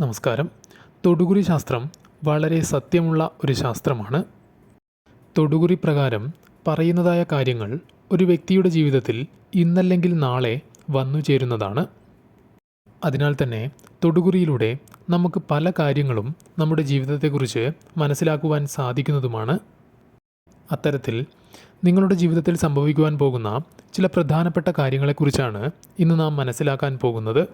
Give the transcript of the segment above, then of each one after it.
നമസ്കാരം. തൊടുകുറി ശാസ്ത്രം വളരെ സത്യമുള്ള ഒരു ശാസ്ത്രമാണ്. തൊടുകുറി പ്രകാരം പറയുന്നതായ കാര്യങ്ങൾ ഒരു വ്യക്തിയുടെ ജീവിതത്തിൽ ഇന്നല്ലെങ്കിൽ നാളെ വന്നു ചേരുന്നതാണ്. അതിനാൽ തന്നെ തൊടുകുറിയിലൂടെ നമുക്ക് പല കാര്യങ്ങളും നമ്മുടെ ജീവിതത്തെക്കുറിച്ച് മനസ്സിലാക്കുവാൻ സാധിക്കുന്നതുമാണ്. അത്തരത്തിൽ നിങ്ങളുടെ ജീവിതത്തിൽ സംഭവിക്കുവാൻ പോകുന്ന ചില പ്രധാനപ്പെട്ട കാര്യങ്ങളെക്കുറിച്ചാണ് ഇന്ന് നാം മനസ്സിലാക്കാൻ പോകുന്നത്.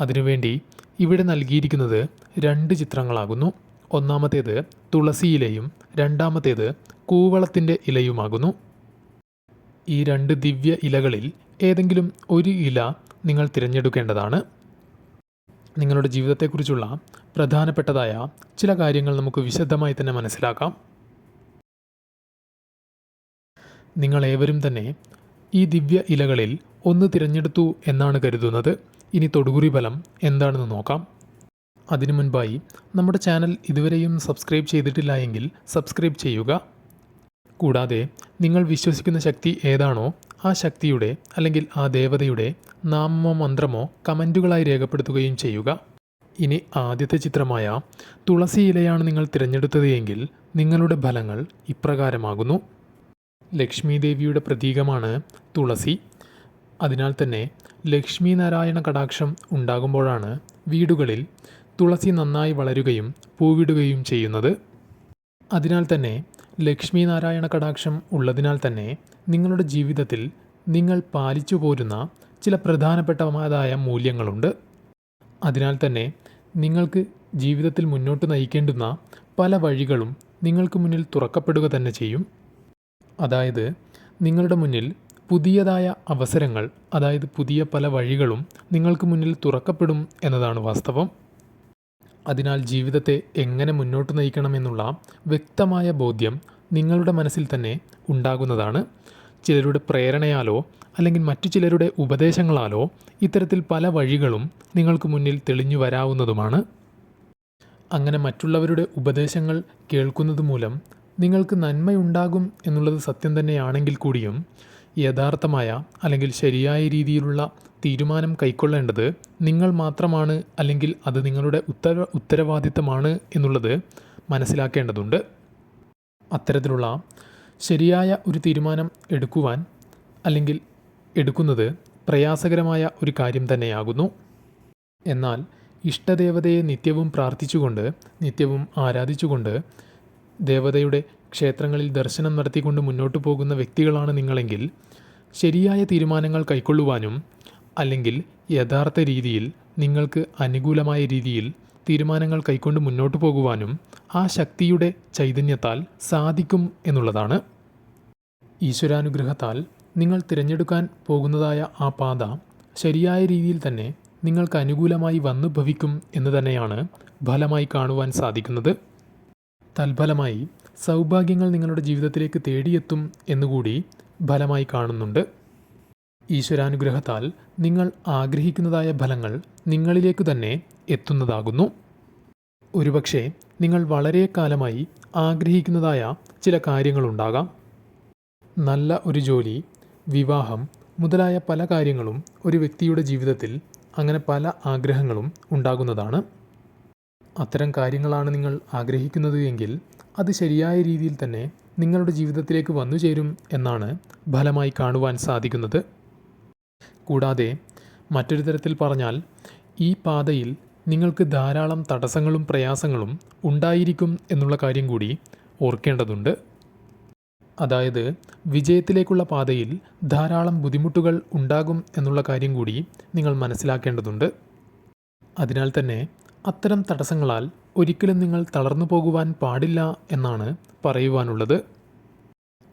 അതിനുവേണ്ടി ഇവിടെ നൽകിയിരിക്കുന്നത് രണ്ട് ചിത്രങ്ങളാകുന്നു. ഒന്നാമത്തേത് തുളസി ഇലയും രണ്ടാമത്തേത് കൂവളത്തിന്റെ ഇലയുമാകുന്നു. ഈ രണ്ട് ദിവ്യ ഇലകളിൽ ഏതെങ്കിലും ഒരു ഇല നിങ്ങൾ തിരഞ്ഞെടുക്കേണ്ടതാണ്. നിങ്ങളുടെ ജീവിതത്തെക്കുറിച്ചുള്ള പ്രധാനപ്പെട്ടതായ ചില കാര്യങ്ങൾ നമുക്ക് വിശദമായി തന്നെ മനസ്സിലാക്കാം. നിങ്ങൾ ഏവരും തന്നെ ഈ ദിവ്യ ഇലകളിൽ ഒന്ന് തിരഞ്ഞെടുത്തു എന്നാണ് കരുതുന്നത്. ഇനി തൊടുകുറി ഫലം എന്താണെന്ന് നോക്കാം. അതിനു മുൻപായി നമ്മുടെ ചാനൽ ഇതുവരെയും സബ്സ്ക്രൈബ് ചെയ്തിട്ടില്ല എങ്കിൽ സബ്സ്ക്രൈബ് ചെയ്യുക. കൂടാതെ നിങ്ങൾ വിശ്വസിക്കുന്ന ശക്തി ഏതാണോ ആ ശക്തിയുടെ അല്ലെങ്കിൽ ആ ദേവതയുടെ നാമമോ മന്ത്രമോ കമന്റുകളായി രേഖപ്പെടുത്തുകയും ചെയ്യുക. ഇനി ആദ്യത്തെ ചിത്രമായ തുളസി ഇലയാണ് നിങ്ങൾ തിരഞ്ഞെടുത്തത് എങ്കിൽ നിങ്ങളുടെ ഫലങ്ങൾ ഇപ്രകാരമാകുന്നു. ലക്ഷ്മി ദേവിയുടെ പ്രതീകമാണ് തുളസി. അതിനാൽ തന്നെ ലക്ഷ്മി നാരായണ കടാക്ഷം ഉണ്ടാകുമ്പോഴാണ് വീടുകളിൽ തുളസി നന്നായി വളരുകയും പൂവിടുകയും ചെയ്യുന്നത്. അതിനാൽ തന്നെ ലക്ഷ്മി നാരായണ കടാക്ഷം ഉള്ളതിനാൽ തന്നെ നിങ്ങളുടെ ജീവിതത്തിൽ നിങ്ങൾ പാലിച്ചു പോരുന്ന ചില പ്രധാനപ്പെട്ടതായ മൂല്യങ്ങളുണ്ട്. അതിനാൽ തന്നെ നിങ്ങൾക്ക് ജീവിതത്തിൽ മുന്നോട്ട് നയിക്കേണ്ടുന്ന പല വഴികളും നിങ്ങൾക്ക് മുന്നിൽ തുറക്കപ്പെടുക തന്നെ ചെയ്യും. അതായത് നിങ്ങളുടെ മുന്നിൽ പുതിയതായ അവസരങ്ങൾ അതായത് പുതിയ പല വഴികളും നിങ്ങൾക്ക് മുന്നിൽ തുറക്കപ്പെടും എന്നതാണ് വാസ്തവം. അതിനാൽ ജീവിതത്തെ എങ്ങനെ മുന്നോട്ട് നയിക്കണമെന്നുള്ള വ്യക്തമായ ബോധ്യം നിങ്ങളുടെ മനസ്സിൽ തന്നെ ഉണ്ടാകുന്നതാണ്. ചിലരുടെ പ്രേരണയാലോ അല്ലെങ്കിൽ മറ്റു ചിലരുടെ ഉപദേശങ്ങളാലോ ഇത്തരത്തിൽ പല വഴികളും നിങ്ങൾക്ക് മുന്നിൽ തെളിഞ്ഞു വരാവുന്നതുമാണ്. അങ്ങനെ മറ്റുള്ളവരുടെ ഉപദേശങ്ങൾ കേൾക്കുന്നത് മൂലം നിങ്ങൾക്ക് നന്മയുണ്ടാകും എന്നുള്ളത് സത്യം തന്നെയാണെങ്കിൽ കൂടിയും യഥാർത്ഥമായ അല്ലെങ്കിൽ ശരിയായ രീതിയിലുള്ള തീരുമാനം കൈക്കൊള്ളേണ്ടത് നിങ്ങൾ മാത്രമാണ് അല്ലെങ്കിൽ അത് നിങ്ങളുടെ ഉത്തര ഉത്തരവാദിത്തമാണ് എന്നുള്ളത് മനസ്സിലാക്കേണ്ടതുണ്ട്. അത്തരത്തിലുള്ള ശരിയായ ഒരു തീരുമാനം എടുക്കുവാൻ അല്ലെങ്കിൽ എടുക്കുന്നത് പ്രയാസകരമായ ഒരു കാര്യം തന്നെയാകുന്നു. എന്നാൽ ഇഷ്ടദേവതയെ നിത്യവും പ്രാർത്ഥിച്ചുകൊണ്ട് നിത്യവും ആരാധിച്ചുകൊണ്ട് ദേവതയുടെ ക്ഷേത്രങ്ങളിൽ ദർശനം നടത്തിക്കൊണ്ട് മുന്നോട്ടു പോകുന്ന വ്യക്തികളാണ് നിങ്ങളെങ്കിൽ ശരിയായ തീരുമാനങ്ങൾ കൈക്കൊള്ളുവാനും അല്ലെങ്കിൽ യഥാർത്ഥ രീതിയിൽ നിങ്ങൾക്ക് അനുകൂലമായ രീതിയിൽ തീരുമാനങ്ങൾ കൈക്കൊണ്ട് മുന്നോട്ട് പോകുവാനും ആ ശക്തിയുടെ ചൈതന്യത്താൽ സാധിക്കും എന്നുള്ളതാണ്. ഈശ്വരാനുഗ്രഹത്താൽ നിങ്ങൾ തിരഞ്ഞെടുക്കാൻ പോകുന്നതായ ആ പാത ശരിയായ രീതിയിൽ തന്നെ നിങ്ങൾക്ക് അനുകൂലമായി വന്നു ഭവിക്കും എന്ന് തന്നെയാണ് ഫലമായി കാണുവാൻ സാധിക്കുന്നത്. തൽഫലമായി സൗഭാഗ്യങ്ങൾ നിങ്ങളുടെ ജീവിതത്തിലേക്ക് തേടിയെത്തും എന്നുകൂടി ഫലമായി കാണുന്നുണ്ട്. ഈശ്വരാനുഗ്രഹത്താൽ നിങ്ങൾ ആഗ്രഹിക്കുന്നതായ ഫലങ്ങൾ നിങ്ങളിലേക്ക് തന്നെ എത്തുന്നതാകുന്നു. ഒരുപക്ഷെ നിങ്ങൾ വളരെ കാലമായി ആഗ്രഹിക്കുന്നതായ ചില കാര്യങ്ങളുണ്ടാകാം നല്ല ഒരു ജോലി വിവാഹം മുതലായ പല കാര്യങ്ങളും ഒരു വ്യക്തിയുടെ ജീവിതത്തിൽ അങ്ങനെ പല ആഗ്രഹങ്ങളും ഉണ്ടാകുന്നതാണ്. അത്തരം കാര്യങ്ങളാണ് നിങ്ങൾ ആഗ്രഹിക്കുന്നത് എങ്കിൽ അത് ശരിയായ രീതിയിൽ തന്നെ നിങ്ങളുടെ ജീവിതത്തിലേക്ക് വന്നു ചേരും എന്നാണ് ഫലമായി കാണുവാൻ സാധിക്കുന്നത്. കൂടാതെ മറ്റൊരു തരത്തിൽ പറഞ്ഞാൽ ഈ പാതയിൽ നിങ്ങൾക്ക് ധാരാളം തടസ്സങ്ങളും പ്രയാസങ്ങളും ഉണ്ടായിരിക്കും എന്നുള്ള കാര്യം കൂടി ഓർക്കേണ്ടതുണ്ട്. അതായത് വിജയത്തിലേക്കുള്ള പാതയിൽ ധാരാളം ബുദ്ധിമുട്ടുകൾ ഉണ്ടാകും എന്നുള്ള കാര്യം കൂടി നിങ്ങൾ മനസ്സിലാക്കേണ്ടതുണ്ട്. അതിനാൽ തന്നെ അത്തരം തടസ്സങ്ങളാൽ ഒരിക്കലും നിങ്ങൾ തളർന്നു പോകുവാൻ പാടില്ല എന്നാണ് പറയുവാനുള്ളത്.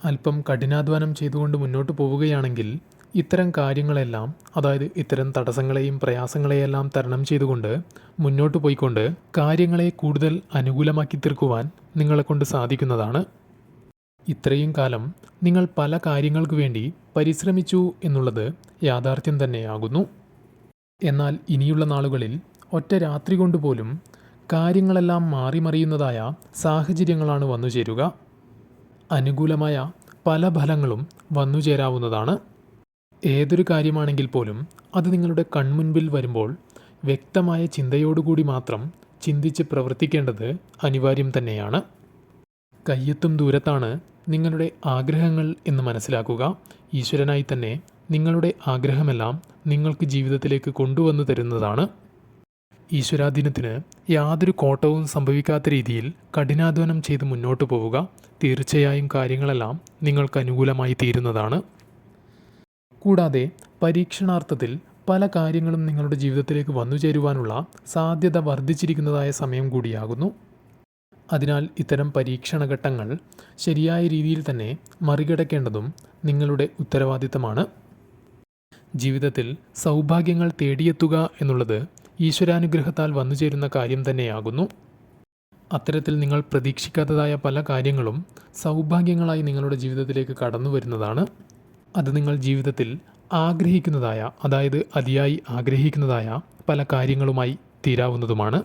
അല്പം കഠിനാധ്വാനം ചെയ്തുകൊണ്ട് മുന്നോട്ട് പോവുകയാണെങ്കിൽ ഇത്തരം കാര്യങ്ങളെല്ലാം അതായത് ഇത്തരം തടസ്സങ്ങളെയും പ്രയാസങ്ങളെയെല്ലാം തരണം ചെയ്തുകൊണ്ട് മുന്നോട്ട് പോയിക്കൊണ്ട് കാര്യങ്ങളെ കൂടുതൽ അനുകൂലമാക്കി തീർക്കുവാൻ നിങ്ങളെക്കൊണ്ട് സാധിക്കുന്നതാണ്. ഇത്രയും കാലം നിങ്ങൾ പല കാര്യങ്ങൾക്ക് വേണ്ടി പരിശ്രമിച്ചു എന്നുള്ളത് യാഥാർത്ഥ്യം തന്നെയാകുന്നു. എന്നാൽ ഇനിയുള്ള നാളുകളിൽ ഒറ്റ രാത്രി കൊണ്ട് പോലും കാര്യങ്ങളെല്ലാം മാറിമറിയുന്നതായ സാഹചര്യങ്ങളാണ് വന്നു ചേരുക അനുകൂലമായ പല ഫലങ്ങളും വന്നു ചേരാവുന്നതാണ് ഏതൊരു കാര്യമാണെങ്കിൽ പോലും അത് നിങ്ങളുടെ കൺമുൻപിൽ വരുമ്പോൾ വ്യക്തമായ ചിന്തയോടുകൂടി മാത്രം ചിന്തിച്ച് പ്രവർത്തിക്കേണ്ടത് അനിവാര്യം തന്നെയാണ്. കയ്യെത്തും ദൂരത്താണ് നിങ്ങളുടെ ആഗ്രഹങ്ങൾ എന്ന് മനസ്സിലാക്കുക. ഈശ്വരനായി തന്നെ നിങ്ങളുടെ ആഗ്രഹമെല്ലാം നിങ്ങൾക്ക് ജീവിതത്തിലേക്ക് കൊണ്ടുവന്നു തരുന്നതാണ്. ഈശ്വരാധീനത്തിന് യാതൊരു കോട്ടവും സംഭവിക്കാത്ത രീതിയിൽ കഠിനാധ്വാനം ചെയ്ത് മുന്നോട്ട് പോവുക തീർച്ചയായും കാര്യങ്ങളെല്ലാം നിങ്ങൾക്ക് അനുകൂലമായി തീരുന്നതാണ്. കൂടാതെ പരീക്ഷണാർത്ഥത്തിൽ പല കാര്യങ്ങളും നിങ്ങളുടെ ജീവിതത്തിലേക്ക് വന്നു ചേരുവാനുള്ള സാധ്യത വർദ്ധിച്ചിരിക്കുന്നതായ സമയം കൂടിയാകുന്നു. അതിനാൽ ഇത്തരം പരീക്ഷണഘട്ടങ്ങൾ ശരിയായ രീതിയിൽ തന്നെ മറികടക്കേണ്ടതും നിങ്ങളുടെ ഉത്തരവാദിത്തമാണ്. ജീവിതത്തിൽ സൗഭാഗ്യങ്ങൾ തേടിയെത്തുക എന്നുള്ളത് ഈശ്വരാനുഗ്രഹത്താൽ വന്നു ചേരുന്ന കാര്യം തന്നെയാകുന്നു. അത്തരത്തിൽ നിങ്ങൾ പ്രതീക്ഷിക്കാത്തതായ പല കാര്യങ്ങളും സൗഭാഗ്യങ്ങളായി നിങ്ങളുടെ ജീവിതത്തിലേക്ക് കടന്നു വരുന്നതാണ്. അത് നിങ്ങൾ ജീവിതത്തിൽ ആഗ്രഹിക്കുന്നതായ അതായത് അതിയായി ആഗ്രഹിക്കുന്നതായ പല കാര്യങ്ങളുമായി തീരാവുന്നതുമാണ്.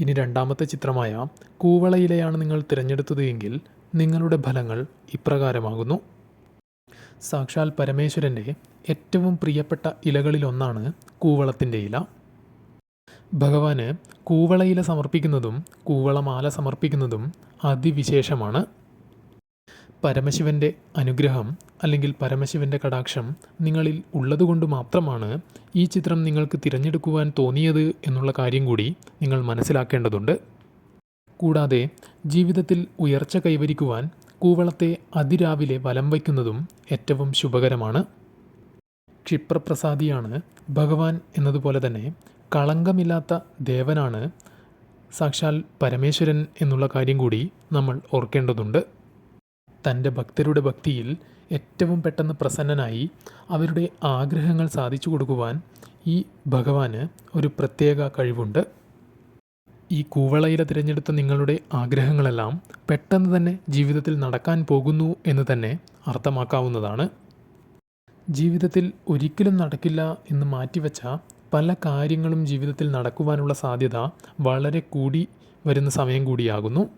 ഇനി രണ്ടാമത്തെ ചിത്രമായ കൂവളയിലെയാണ് നിങ്ങൾ തിരഞ്ഞെടുത്തത് എങ്കിൽ നിങ്ങളുടെ ഫലങ്ങൾ ഇപ്രകാരമാകുന്നു. സാക്ഷാൽ പരമേശ്വരന്റെ ഏറ്റവും പ്രിയപ്പെട്ട ഇലകളിലൊന്നാണ് കൂവളത്തിന്റെ ഇല. ഭഗവാന് കൂവളയില സമർപ്പിക്കുന്നതും കൂവളമാല സമർപ്പിക്കുന്നതും അതിവിശേഷമാണ്. പരമശിവന്റെ അനുഗ്രഹം അല്ലെങ്കിൽ പരമശിവന്റെ കടാക്ഷം നിങ്ങളിൽ ഉള്ളതുകൊണ്ട് മാത്രമാണ് ഈ ചിത്രം നിങ്ങൾക്ക് തിരഞ്ഞെടുക്കുവാൻ തോന്നിയത് എന്നുള്ള കാര്യം കൂടി നിങ്ങൾ മനസ്സിലാക്കേണ്ടതുണ്ട്. കൂടാതെ ജീവിതത്തിൽ ഉയർച്ച കൈവരിക്കുവാൻ കൂവളത്തെ അതിരാവിലെ വലം വയ്ക്കുന്നതും ഏറ്റവും ശുഭകരമാണ്. ക്ഷിപ്രപ്രസാദിയാണ് ഭഗവാൻ എന്നതുപോലെ തന്നെ കളങ്കമില്ലാത്ത ദേവനാണ് സാക്ഷാൽ പരമേശ്വരൻ എന്നുള്ള കാര്യം കൂടി നമ്മൾ ഓർക്കേണ്ടതുണ്ട്. തന്റെ ഭക്തരുടെ ഭക്തിയിൽ ഏറ്റവും പെട്ടെന്ന് പ്രസന്നനായി അവരുടെ ആഗ്രഹങ്ങൾ സാധിച്ചു കൊടുക്കുവാൻ ഈ ഭഗവാന് ഒരു പ്രത്യേക കഴിവുണ്ട്. ഈ കൂവളയില തിരഞ്ഞെടുത്ത നിങ്ങളുടെ ആഗ്രഹങ്ങളെല്ലാം പെട്ടെന്ന് തന്നെ ജീവിതത്തിൽ നടക്കാൻ പോകുന്നു എന്ന് തന്നെ അർത്ഥമാക്കാവുന്നതാണ്. ജീവിതത്തിൽ ഒരിക്കലും നടക്കില്ല എന്ന് മാറ്റിവെച്ച പല കാര്യങ്ങളും ജീവിതത്തിൽ നടക്കുവാനുള്ള സാധ്യത വളരെ കൂടി വരുന്ന സമയം കൂടിയാകുന്നു.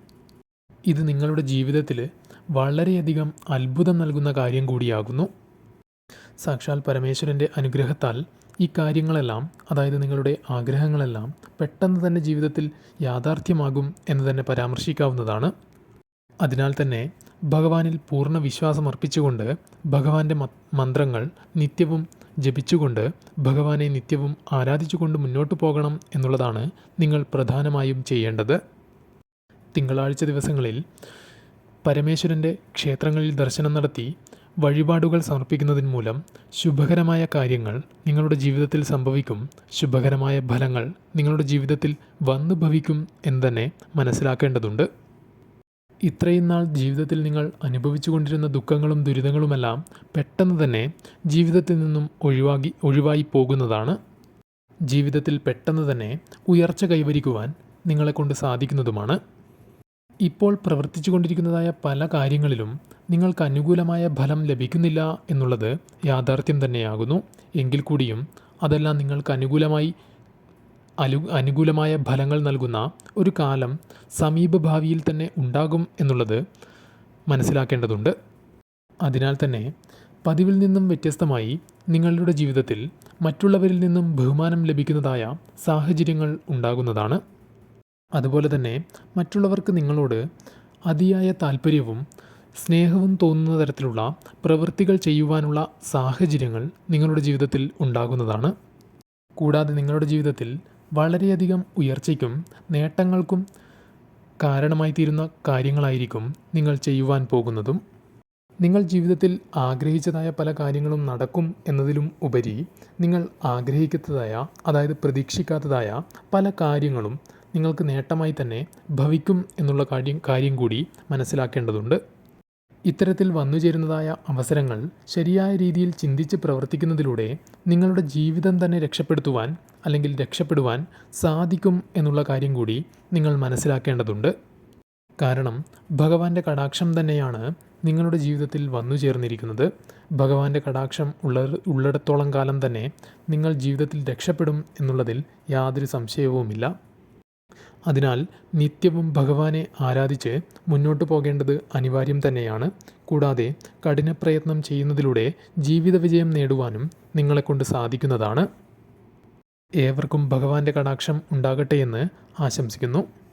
ഇത് നിങ്ങളുടെ ജീവിതത്തിൽ വളരെയധികം അത്ഭുതം നൽകുന്ന കാര്യം കൂടിയാകുന്നു. സാക്ഷാൽ പരമേശ്വരന്റെ അനുഗ്രഹത്താൽ ഈ കാര്യങ്ങളെല്ലാം അതായത് നിങ്ങളുടെ ആഗ്രഹങ്ങളെല്ലാം പെട്ടെന്ന് തന്നെ ജീവിതത്തിൽ യാഥാർത്ഥ്യമാകും എന്ന് തന്നെ പരാമർശിക്കാവുന്നതാണ്. അതിനാൽ തന്നെ ഭഗവാനിൽ പൂർണ വിശ്വാസം അർപ്പിച്ചുകൊണ്ട് ഭഗവാന്റെ മന്ത്രങ്ങൾ നിത്യവും ജപിച്ചുകൊണ്ട് ഭഗവാനെ നിത്യവും ആരാധിച്ചുകൊണ്ട് മുന്നോട്ട് പോകണം എന്നുള്ളതാണ് നിങ്ങൾ പ്രധാനമായും ചെയ്യേണ്ടത്. തിങ്കളാഴ്ച ദിവസങ്ങളിൽ പരമേശ്വരന്റെ ക്ഷേത്രങ്ങളിൽ ദർശനം നടത്തി വഴിപാടുകൾ സമർപ്പിക്കുന്നതിന് മൂലം ശുഭകരമായ കാര്യങ്ങൾ നിങ്ങളുടെ ജീവിതത്തിൽ സംഭവിക്കും. ശുഭകരമായ ഫലങ്ങൾ നിങ്ങളുടെ ജീവിതത്തിൽ വന്നു ഭവിക്കും എന്ന് തന്നെ മനസ്സിലാക്കേണ്ടതുണ്ട്. ഇത്രയും നാൾ ജീവിതത്തിൽ നിങ്ങൾ അനുഭവിച്ചു കൊണ്ടിരുന്ന ദുഃഖങ്ങളും ദുരിതങ്ങളുമെല്ലാം പെട്ടെന്ന് തന്നെ ജീവിതത്തിൽ നിന്നും ഒഴിവാകി ഒഴിവായി പോകുന്നതാണ്. ജീവിതത്തിൽ പെട്ടെന്ന് തന്നെ ഉയർച്ച കൈവരിക്കുവാൻ നിങ്ങളെക്കൊണ്ട് സാധിക്കുന്നതുമാണ്. ഇപ്പോൾ പ്രവർത്തിച്ചു കൊണ്ടിരിക്കുന്നതായ പല കാര്യങ്ങളിലും നിങ്ങൾക്ക് അനുകൂലമായ ഫലം ലഭിക്കുന്നില്ല എന്നുള്ളത് യാഥാർത്ഥ്യം തന്നെയാകുന്നു. എങ്കിൽ കൂടിയും അതെല്ലാം നിങ്ങൾക്ക് അനുകൂലമായി അലു അനുകൂലമായ ഫലങ്ങൾ നൽകുന്ന ഒരു കാലം സമീപഭാവിയിൽ തന്നെ ഉണ്ടാകും എന്നുള്ളത് മനസ്സിലാക്കേണ്ടതുണ്ട്. അതിനാൽ തന്നെ പതിവിൽ നിന്നും വ്യത്യസ്തമായി നിങ്ങളുടെ ജീവിതത്തിൽ മറ്റുള്ളവരിൽ നിന്നും ബഹുമാനം ലഭിക്കുന്നതായ സാഹചര്യങ്ങൾ ഉണ്ടാകുന്നതാണ്. അതുപോലെ തന്നെ മറ്റുള്ളവർക്ക് നിങ്ങളോട് അതിയായ താല്പര്യവും സ്നേഹവും തോന്നുന്ന തരത്തിലുള്ള പ്രവൃത്തികൾ ചെയ്യുവാനുള്ള സാഹചര്യങ്ങൾ നിങ്ങളുടെ ജീവിതത്തിൽ ഉണ്ടാകുന്നതാണ്. കൂടാതെ നിങ്ങളുടെ ജീവിതത്തിൽ വളരെയധികം ഉയർച്ചയ്ക്കും നേട്ടങ്ങൾക്കും കാരണമായി തീരുന്ന കാര്യങ്ങളായിരിക്കും നിങ്ങൾ ചെയ്യുവാൻ പോകുന്നതും. നിങ്ങൾ ജീവിതത്തിൽ ആഗ്രഹിച്ചതായ പല കാര്യങ്ങളും നടക്കും എന്നതിലും ഉപരി നിങ്ങൾ ആഗ്രഹിക്കാത്തതായ അതായത് പ്രതീക്ഷിക്കാത്തതായ പല കാര്യങ്ങളും നിങ്ങൾക്ക് നേട്ടമായി തന്നെ ഭവിക്കും എന്നുള്ള കാര്യം കാര്യം കൂടി മനസ്സിലാക്കേണ്ടതുണ്ട്. ഇത്തരത്തിൽ വന്നുചേരുന്നതായ അവസരങ്ങൾ ശരിയായ രീതിയിൽ ചിന്തിച്ച് പ്രവർത്തിക്കുന്നതിലൂടെ നിങ്ങളുടെ ജീവിതം തന്നെ രക്ഷപ്പെടുത്തുവാൻ അല്ലെങ്കിൽ രക്ഷപ്പെടുവാൻ സാധിക്കും എന്നുള്ള കാര്യം കൂടി നിങ്ങൾ മനസ്സിലാക്കേണ്ടതുണ്ട്. കാരണം ഭഗവാന്റെ കടാക്ഷം തന്നെയാണ് നിങ്ങളുടെ ജീവിതത്തിൽ വന്നു ചേർന്നിരിക്കുന്നത്. ഭഗവാന്റെ കടാക്ഷം ഉള്ള ഉള്ളിടത്തോളം കാലം തന്നെ നിങ്ങൾ ജീവിതത്തിൽ രക്ഷപ്പെടും എന്നുള്ളതിൽ യാതൊരു സംശയവുമില്ല. അതിനാൽ നിത്യവും ഭഗവാനെ ആരാധിച്ച് മുന്നോട്ട് പോകേണ്ടത് അനിവാര്യം തന്നെയാണ്. കൂടാതെ കഠിനപ്രയത്നം ചെയ്യുന്നതിലൂടെ ജീവിത വിജയം നേടുവാനും നിങ്ങളെക്കൊണ്ട് സാധിക്കുന്നതാണ്. ഏവർക്കും ഭഗവാന്റെ കടാക്ഷം ഉണ്ടാകട്ടെ എന്ന് ആശംസിക്കുന്നു.